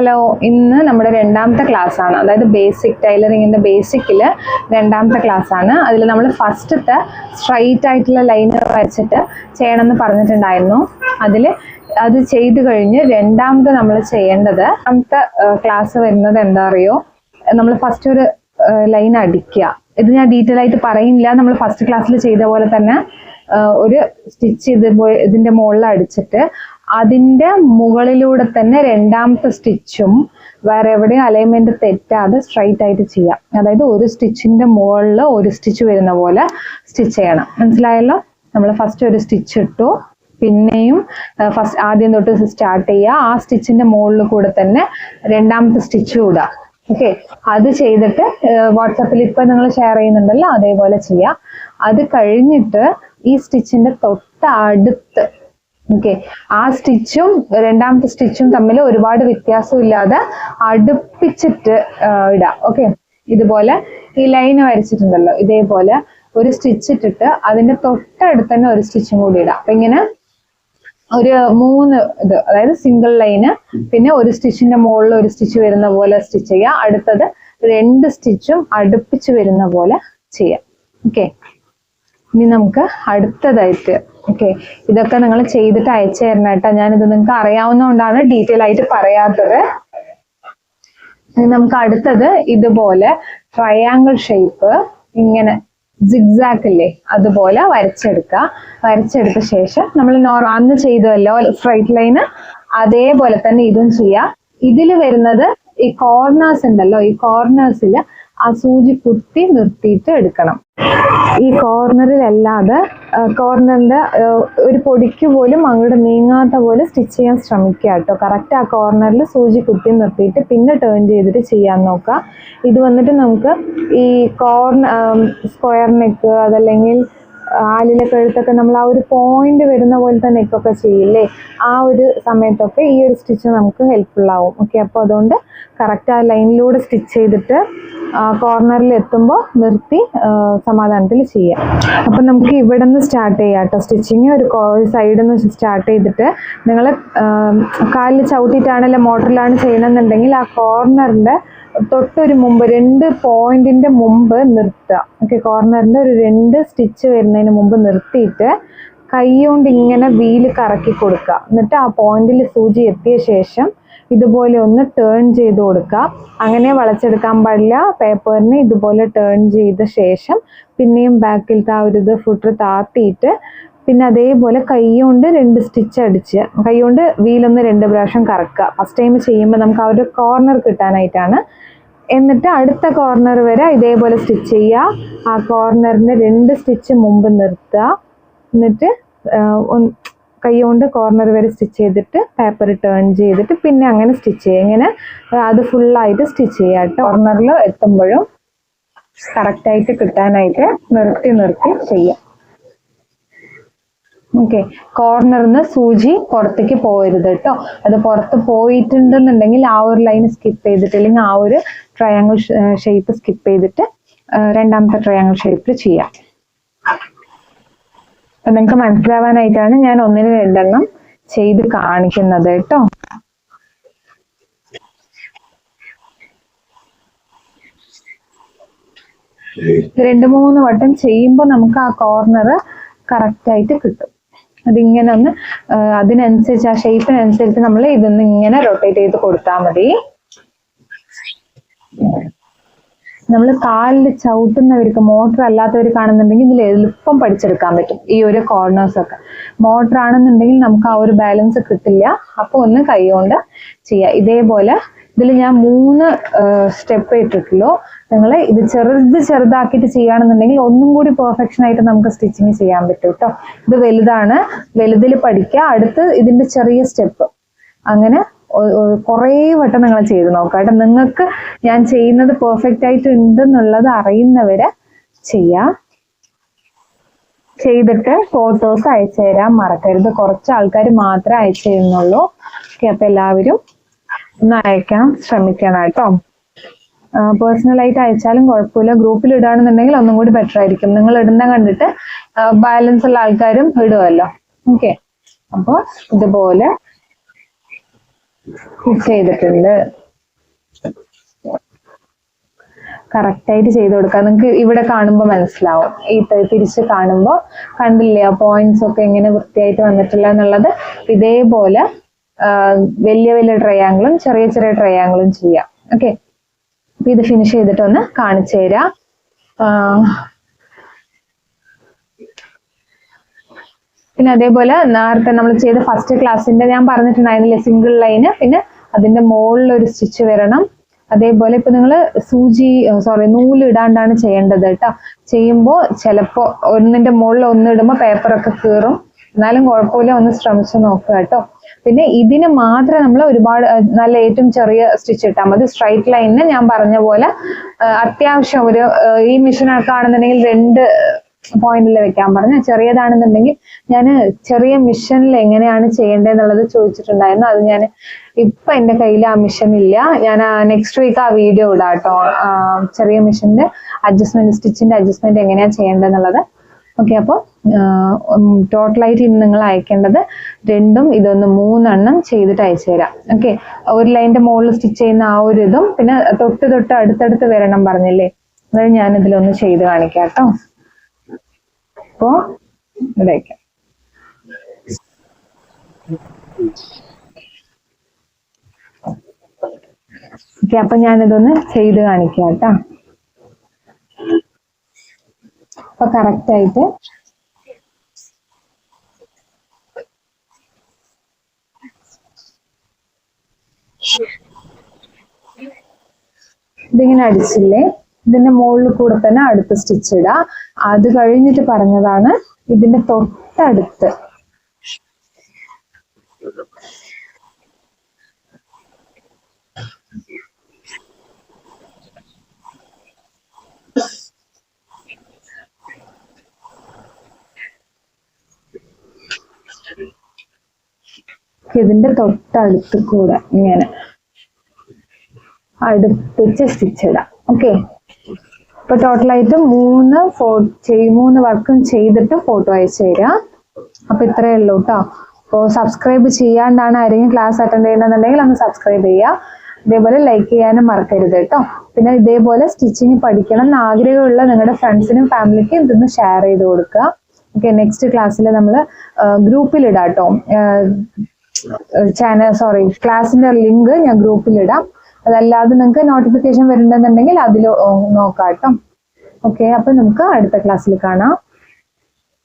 Hello ഇന്ന് നമ്മുടെ രണ്ടാമത്തെ ക്ലാസ് ആണ്. അതായത് ബേസിക് ടൈലറിങ്ങിന്റെ ബേസിക്കിൽ രണ്ടാമത്തെ ക്ലാസ് ആണ്. അതിൽ നമ്മൾ ഫസ്റ്റത്തെ സ്ട്രൈറ്റ് ആയിട്ടുള്ള ലൈൻ വരച്ചിട്ട് ചെയ്യണമെന്ന് പറഞ്ഞിട്ടുണ്ടായിരുന്നു. അതിൽ അത് ചെയ്തു കഴിഞ്ഞ് രണ്ടാമത് നമ്മൾ ചെയ്യേണ്ടത് രണ്ടാമത്തെ ക്ലാസ് വരുന്നത് എന്താ അറിയോ? നമ്മൾ ഫസ്റ്റ് ഒരു ലൈൻ അടിക്കുക. ഇത് ഞാൻ ഡീറ്റെയിൽ ആയിട്ട് പറയുന്നില്ല. നമ്മൾ ഫസ്റ്റ് ക്ലാസ്സിൽ ചെയ്ത പോലെ തന്നെ ഒരു സ്റ്റിച്ച് ഇത് ഇതിന്റെ മുകളിൽ അടിച്ചിട്ട് അതിന്റെ മുകളിലൂടെ തന്നെ രണ്ടാമത്തെ സ്റ്റിച്ചും വേറെ എവിടെയും അലൈൻമെന്റ് തെറ്റാതെ സ്ട്രൈറ്റ് ആയിട്ട് ചെയ്യാം. അതായത് ഒരു സ്റ്റിച്ചിന്റെ മുകളിൽ ഒരു സ്റ്റിച്ച് വരുന്ന പോലെ സ്റ്റിച്ച് ചെയ്യണം. മനസ്സിലായല്ലോ? നമ്മൾ ഫസ്റ്റ് ഒരു സ്റ്റിച്ച് ഇട്ടു. പിന്നെയും ഫസ്റ്റ് ആദ്യം തൊട്ട് സ്റ്റാർട്ട് ചെയ്യുക. ആ സ്റ്റിച്ചിന്റെ മുകളിൽ കൂടെ തന്നെ രണ്ടാമത്തെ സ്റ്റിച്ച് ഇടുക. ഓക്കെ അത് ചെയ്തിട്ട് വാട്സാപ്പിൽ ഇപ്പൊ നിങ്ങൾ ഷെയർ ചെയ്യുന്നുണ്ടല്ലോ അതേപോലെ ചെയ്യാം. അത് കഴിഞ്ഞിട്ട് ഈ സ്റ്റിച്ചിന്റെ തൊട്ട് അടുത്ത് ഓക്കെ ആ സ്റ്റിച്ചും രണ്ടാമത്തെ സ്റ്റിച്ചും തമ്മിൽ ഒരുപാട് വ്യത്യാസമില്ലാതെ അടുപ്പിച്ചിട്ട് ഇടാ. ഓക്കെ ഇതുപോലെ ഈ ലൈൻ വരച്ചിട്ടുണ്ടല്ലോ. ഇതേപോലെ ഒരു സ്റ്റിച്ച് ഇട്ടിട്ട് അതിന്റെ തൊട്ടടുത്ത് തന്നെ ഒരു സ്റ്റിച്ചും കൂടി ഇടാം. അപ്പൊ ഇങ്ങനെ ഒരു മൂന്ന് ഇത് അതായത് സിംഗിൾ ലൈന് പിന്നെ ഒരു സ്റ്റിച്ചിന്റെ മുകളിൽ ഒരു സ്റ്റിച്ച് വരുന്ന പോലെ സ്റ്റിച്ച് ചെയ്യുക അടുത്തത് രണ്ട് സ്റ്റിച്ചും അടുപ്പിച്ച് വരുന്ന പോലെ ചെയ്യാം. ഓക്കെ ഇനി നമുക്ക് അടുത്തതായിട്ട് ഓക്കെ ഇതൊക്കെ നിങ്ങൾ ചെയ്തിട്ട് അയച്ചു തരണം കേട്ടോ. ഞാനിത് നിങ്ങൾക്ക് അറിയാവുന്നതുകൊണ്ടാണ് ഡീറ്റെയിൽ ആയിട്ട് പറയാത്തത്. നമുക്ക് അടുത്തത് ഇതുപോലെ ട്രയാങ്കിൾ ഷേപ്പ് ഇങ്ങനെ സിഗ്സാക്ക് ഇല്ലേ? അതുപോലെ വരച്ചെടുക്കുക. വരച്ചെടുത്ത ശേഷം നമ്മൾ നോർ അന്ന് ചെയ്തല്ലോ സ്ട്രൈറ്റ് ലൈന് അതേപോലെ തന്നെ ഇതും ചെയ്യാം. ഇതിൽ വരുന്നത് ഈ കോർണേഴ്സ് ഉണ്ടല്ലോ. ഈ കോർണേഴ്സിൽ ആ സൂചി കുത്തി നിർത്തിയിട്ട് എടുക്കണം. ഈ കോർണറിലല്ലാതെ കോർണറിന്റെ ഒരു പൊടിക്ക് പോലും അങ്ങോട്ട് നീങ്ങാത്ത പോലെ സ്റ്റിച്ച് ചെയ്യാൻ ശ്രമിക്കുക കേട്ടോ. കറക്റ്റ് ആ കോർണറിൽ സൂചി കുത്തി നിർത്തിയിട്ട് പിന്നെ ടേൺ ചെയ്തിട്ട് ചെയ്യാൻ നോക്കുക. ഇത് വന്നിട്ട് നമുക്ക് ഈ കോർണർ സ്ക്വയർ നെക്ക് അതല്ലെങ്കിൽ ആലിലെ കഴുത്തൊക്കെ നമ്മൾ ആ ഒരു പോയിന്റ് വരുന്ന പോലെ തന്നെ ഇപ്പൊക്കെ ചെയ്യില്ലേ? ആ ഒരു സമയത്തൊക്കെ ഈ ഒരു സ്റ്റിച്ച് നമുക്ക് ഹെൽപ്ഫുൾ ആവും. ഓക്കെ അപ്പോൾ അതുകൊണ്ട് കറക്റ്റ് ആ ലൈനിലൂടെ സ്റ്റിച്ച് ചെയ്തിട്ട് കോർണറിൽ എത്തുമ്പോൾ നിർത്തി സമാധാനത്തിൽ ചെയ്യാം. അപ്പം നമുക്ക് ഇവിടെ നിന്ന് സ്റ്റാർട്ട് ചെയ്യാം കേട്ടോ. സ്റ്റിച്ചിങ് ഒരു സൈഡിൽ നിന്ന് സ്റ്റാർട്ട് ചെയ്തിട്ട് നിങ്ങൾ കാലിൽ ചവിട്ടിയിട്ടാണല്ലോ മോട്ടറിലാണ് ചെയ്യണമെന്നുണ്ടെങ്കിൽ ആ കോർണറിന്റെ തൊട്ടൊരു മുമ്പ് രണ്ട് പോയിന്റിന്റെ മുമ്പ് നിർത്തുക. ഓക്കെ കോർണറിന്റെ ഒരു രണ്ട് സ്റ്റിച്ച് വരുന്നതിന് മുമ്പ് നിർത്തിയിട്ട് കൈ കൊണ്ട് ഇങ്ങനെ വീൽ കറക്കി കൊടുക്കുക. എന്നിട്ട് ആ പോയിന്റിൽ സൂചി എത്തിയ ശേഷം ഇതുപോലെ ഒന്ന് ടേൺ ചെയ്ത് കൊടുക്കുക. അങ്ങനെ വളച്ചെടുക്കാൻ പാടില്ല. പേപ്പറിന് ഇതുപോലെ ടേൺ ചെയ്ത ശേഷം പിന്നെയും ബാക്കിലത്തെ ആ ഒരു ഇത് ഫുട്ടർ താത്തിയിട്ട് പിന്നെ അതേപോലെ കൈ കൊണ്ട് രണ്ട് സ്റ്റിച്ച് അടിച്ച് കൈ കൊണ്ട് വീലൊന്ന് രണ്ട് പ്രാവശ്യം കറക്കുക. ഫസ്റ്റ് ടൈം ചെയ്യുമ്പോൾ നമുക്ക് ആ ഒരു കോർണർ കിട്ടാനായിട്ടാണ്. എന്നിട്ട് അടുത്ത കോർണർ വരെ ഇതേപോലെ സ്റ്റിച്ച് ചെയ്യുക. ആ കോർണറിന് രണ്ട് സ്റ്റിച്ച് മുമ്പ് നിർത്തുക. എന്നിട്ട് കൈകൊണ്ട് കോർണർ വരെ സ്റ്റിച്ച് ചെയ്തിട്ട് പേപ്പർ ടേൺ ചെയ്തിട്ട് പിന്നെ അങ്ങനെ സ്റ്റിച്ച് ചെയ്യുക. ഇങ്ങനെ അത് ഫുള്ളായിട്ട് സ്റ്റിച്ച് ചെയ്യുക കേട്ടോ. കോർണറിൽ എത്തുമ്പോഴും കറക്റ്റായിട്ട് കിട്ടാനായിട്ട് നിർത്തി നിർത്തി ചെയ്യാം ഓക്കെ കോർണറിൽ നിന്ന് സൂചി പുറത്തേക്ക് പോകരുത് കേട്ടോ അത് പുറത്ത് പോയിട്ടുണ്ടെന്നുണ്ടെങ്കിൽ ആ ഒരു ലൈൻ സ്കിപ്പ് ചെയ്തിട്ട് അല്ലെങ്കിൽ ആ ഒരു ട്രയാങ്കിൾ ഷേപ്പ് സ്കിപ്പ് ചെയ്തിട്ട് രണ്ടാമത്തെ ട്രയാങ്കിൾ ഷേപ്പിൽ ചെയ്യാം. അപ്പൊ നിങ്ങൾക്ക് മനസ്സിലാവാനായിട്ടാണ് ഞാൻ ഒന്നിന് രണ്ടെണ്ണം ചെയ്ത് കാണിക്കുന്നത് കേട്ടോ രണ്ട് മൂന്ന് വട്ടം ചെയ്യുമ്പോൾ നമുക്ക് ആ കോർണർ കറക്റ്റ് ആയിട്ട് കിട്ടും. അതിങ്ങനെ ഒന്ന് അതിനനുസരിച്ച് ആ ഷേപ്പിനനുസരിച്ച് നമ്മൾ ഇതൊന്ന് ഇങ്ങനെ റൊട്ടേറ്റ് ചെയ്ത് കൊടുത്താൽ മതി. നമ്മൾ കാലിൽ ചവിട്ടുന്നവർക്ക് മോട്ടർ അല്ലാത്തവർ കാണുന്നുണ്ടെങ്കിൽ ഇതിൽ എളുപ്പം പഠിച്ചെടുക്കാൻ പറ്റും. ഈ ഒരു കോർണേഴ്സ് ഒക്കെ. മോട്ടർ ആണെന്നുണ്ടെങ്കിൽ നമുക്ക് ആ ഒരു ബാലൻസ് കിട്ടില്ല. അപ്പോൾ ഒന്ന് കൈകൊണ്ട് ചെയ്യുക ഇതേപോലെ ഇതിൽ ഞാൻ മൂന്ന് സ്റ്റെപ്പ് ഇട്ടിട്ടുള്ളൂ. നിങ്ങൾ ഇത് ചെറുത് ചെറുതാക്കിയിട്ട് ചെയ്യുകയാണെന്നുണ്ടെങ്കിൽ ഒന്നും കൂടി പെർഫെക്ഷൻ ആയിട്ട് നമുക്ക് സ്റ്റിച്ചിങ് ചെയ്യാൻ പറ്റും കേട്ടോ ഇത് വലുതാണ്. വലുതിൽ പഠിക്കുക. അടുത്ത് ഇതിന്റെ ചെറിയ സ്റ്റെപ്പ്. അങ്ങനെ കുറേ വട്ടം നിങ്ങൾ ചെയ്ത് നോക്കാം കേട്ടോ നിങ്ങൾക്ക് ഞാൻ ചെയ്യുന്നത് പെർഫെക്റ്റ് ആയിട്ട് ഉണ്ടെന്നുള്ളത് അറിയുന്നവരെ ചെയ്യാം. ചെയ്തിട്ട് ഫോട്ടോസ് അയച്ചു തരാൻ മറക്കരുത്. കുറച്ച് ആൾക്കാർ മാത്രമേ അയച്ചു തരുന്നുള്ളൂ. ഓക്കെ അപ്പൊ എല്ലാവരും ഒന്ന് അയക്കാൻ ശ്രമിക്കണം കേട്ടോ പേഴ്സണൽ ആയിട്ട് അയച്ചാലും കുഴപ്പമില്ല. ഗ്രൂപ്പിൽ ഇടുകയാണെന്നുണ്ടെങ്കിൽ ഒന്നും കൂടി ബെറ്റർ ആയിരിക്കും. നിങ്ങൾ ഇടുന്ന കണ്ടിട്ട് ബാലൻസ് ഉള്ള ആൾക്കാരും ഇടുമല്ലോ ഓക്കെ അപ്പോൾ ഇതുപോലെ ചെയ്തിട്ടുണ്ട്. കറക്റ്റ് ആയിട്ട് ചെയ്ത് കൊടുക്കുക നിങ്ങൾക്ക് ഇവിടെ കാണുമ്പോൾ മനസ്സിലാവും. ഈ തിരിച്ച് കാണുമ്പോൾ കണ്ടില്ലേ ആ പോയിന്റ്സ് ഒക്കെ എങ്ങനെ വൃത്തിയായിട്ട് വന്നിട്ടില്ല എന്നുള്ളത്? ഇതേപോലെ വലിയ വലിയ ട്രയാങ്കിളും ചെറിയ ചെറിയ ട്രയാങ്കിളും ചെയ്യാം. ഓക്കെ അപ്പൊ ഇത് ഫിനിഷ് ചെയ്തിട്ടൊന്ന് കാണിച്ചു തരാം. പിന്നെ അതേപോലെ നേരത്തെ നമ്മൾ ചെയ്ത ഫസ്റ്റ് ക്ലാസ്സിന്റെ ഞാൻ പറഞ്ഞിട്ടുണ്ടായിരുന്നില്ല സിംഗിൾ ലൈന് പിന്നെ അതിന്റെ മുകളിൽ ഒരു സ്റ്റിച്ച് വരണം. അതേപോലെ ഇപ്പൊ നിങ്ങൾ സൂചി സോറി നൂൽ ഇടാണ്ടാണ് ചെയ്യേണ്ടത് കേട്ടോ. ചെയ്യുമ്പോൾ ചിലപ്പോ ഒന്നിന്റെ മുകളിൽ ഒന്ന് ഇടുമ്പോൾ പേപ്പറൊക്കെ കീറും. എന്നാലും കുഴപ്പമില്ല ഒന്ന് ശ്രമിച്ചു നോക്കുക കേട്ടോ. പിന്നെ ഇതിന് മാത്രം നമ്മൾ ഒരുപാട് നല്ല ഏറ്റവും ചെറിയ സ്റ്റിച്ച് ഇട്ടാൽ മതി. സ്ട്രൈറ്റ് ലൈനിന് ഞാൻ പറഞ്ഞ പോലെ അത്യാവശ്യം ഒരു ഈ മിഷനൊക്കെ ആണെന്നുണ്ടെങ്കിൽ രണ്ട് പോയിന്റിൽ വെക്കാൻ പറഞ്ഞു. ചെറിയതാണെന്നുണ്ടെങ്കിൽ ഞാൻ ചെറിയ മിഷനിൽ എങ്ങനെയാണ് ചെയ്യേണ്ടതെന്നുള്ളത് ചോദിച്ചിട്ടുണ്ടായിരുന്നു. അത് ഞാൻ ഇപ്പൊ എന്റെ കയ്യിൽ ആ മിഷൻ ഇല്ല. ഞാൻ നെക്സ്റ്റ് വീക്ക് ആ വീഡിയോ ഇടാം ചെറിയ മിഷന്റെ അഡ്ജസ്റ്റ്മെന്റ് സ്റ്റിച്ചിന്റെ അഡ്ജസ്റ്റ്മെന്റ് എങ്ങനെയാണ് ചെയ്യേണ്ടതെന്നുള്ളത് ഓക്കെ അപ്പോൾ ടോട്ടലായിട്ട് ഇന്ന് നിങ്ങൾ അയക്കേണ്ടത് രണ്ടും ഇതൊന്ന് മൂന്നെണ്ണം ചെയ്തിട്ട് അയച്ചു തരാം. ഓക്കെ ഒരു ലൈനിന്റെ മുകളിൽ സ്റ്റിച്ച് ചെയ്യുന്ന ആ ഒരു ഇതും പിന്നെ തൊട്ട് തൊട്ട് അടുത്തടുത്ത് വരണം പറഞ്ഞില്ലേ? അതായത് ഞാൻ ഇതിലൊന്ന് ചെയ്ത് കാണിക്കാം കേട്ടോ. അപ്പോ ഇവിടെ ഓക്കെ അപ്പൊ ഞാനിതൊന്ന് ചെയ്ത് കാണിക്കാം കേട്ടോ. അപ്പൊ കറക്റ്റ് ആയിട്ട് ഇതിങ്ങനെ അടിച്ചില്ലേ? ഇതിന്റെ മുകളിൽ കൂടെ തന്നെ അടുത്ത് സ്റ്റിച്ച് ഇടാം. അത് കഴിഞ്ഞിട്ട് പറഞ്ഞതാണ് ഇതിന്റെ തൊട്ടടുത്ത്. ഇതിന്റെ തൊട്ടടുത്ത് കൂടെ ഇങ്ങനെ അടുപ്പിച്ച് സ്റ്റിച്ച് ഓക്കെ ഇപ്പൊ ടോട്ടലായിട്ട് മൂന്ന് ഫോ മൂന്ന് വർക്കും ചെയ്തിട്ട് ഫോട്ടോ അയച്ചു തരാം. അപ്പൊ ഇത്രയേ ഉള്ളൂ കേട്ടോ അപ്പോൾ സബ്സ്ക്രൈബ് ചെയ്യാണ്ടാണ് ആരെങ്കിലും ക്ലാസ് അറ്റൻഡ് ചെയ്യണമെന്നുണ്ടെങ്കിൽ ഒന്ന് സബ്സ്ക്രൈബ് ചെയ്യുക ഇതേപോലെ ലൈക്ക് ചെയ്യാനും മറക്കരുത് കേട്ടോ പിന്നെ ഇതേപോലെ സ്റ്റിച്ചിങ് പഠിക്കണം എന്ന് ആഗ്രഹമുള്ള നിങ്ങളുടെ ഫ്രണ്ട്സിനും ഫാമിലിക്കും ഇതൊന്ന് ഷെയർ ചെയ്ത് കൊടുക്കുക. ഓക്കെ നെക്സ്റ്റ് ക്ലാസ്സിൽ നമ്മൾ ഗ്രൂപ്പിലിടാം കേട്ടോ ചാനൽ സോറി ക്ലാസ്സിന്റെ ലിങ്ക് ഞാൻ ഗ്രൂപ്പിൽ ഇടാം അതല്ലാതെ നിങ്ങൾക്ക് നോട്ടിഫിക്കേഷൻ വരുന്നുണ്ടെന്നുണ്ടെങ്കിൽ അതിൽ നോക്കാം കേട്ടോ ഓക്കെ അപ്പൊ നമുക്ക് അടുത്ത ക്ലാസ്സിൽ കാണാം.